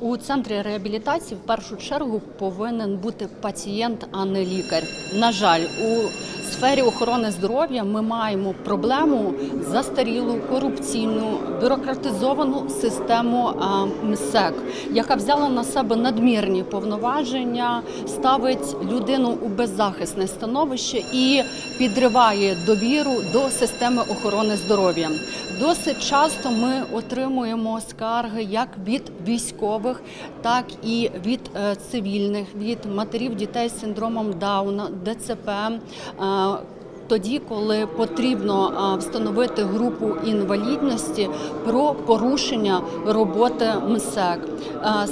У центрі реабілітації в першу чергу повинен бути пацієнт, а не лікар. На жаль, у сфері охорони здоров'я ми маємо проблему застарілу, корупційну, бюрократизовану систему МСЕК, яка взяла на себе надмірні повноваження, ставить людину у беззахисне становище і підриває довіру до системи охорони здоров'я. Досить часто ми отримуємо скарги як від військових, так і від е, цивільних, від матерів дітей з синдромом Дауна, ДЦП. now Тоді, коли потрібно встановити групу інвалідності про порушення роботи МСЕК.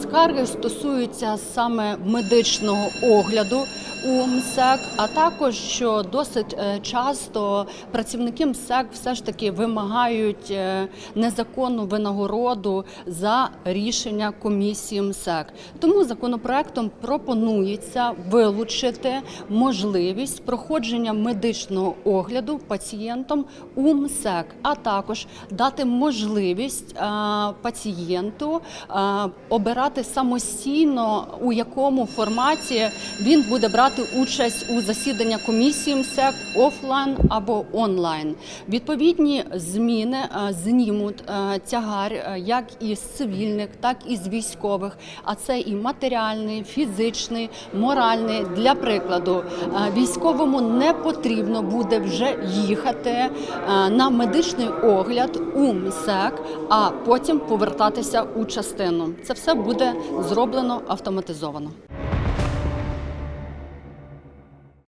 Скарги стосуються саме медичного огляду у МСЕК, а також що досить е, часто працівники МСЕК все ж таки вимагають е, незаконну винагороду за рішення комісії МСЕК. Тому законопроектом пропонується вилучити можливість проходження медичного огляду пацієнтом у МСЕК, а також дати можливість е, пацієнту е, обирати самостійно у якому форматі він буде брати участь у засідання комісії МСЕК офлайн або онлайн. Відповідні зміни е, знімуть тягар як із цивільних, так і з військових. А це і матеріальний, фізичний, моральний. Для прикладу, військовому не потрібно буде вже їхати е, на медичний огляд у МСЕК, а потім повертатися у частину. Це все буде зроблено автоматизовано.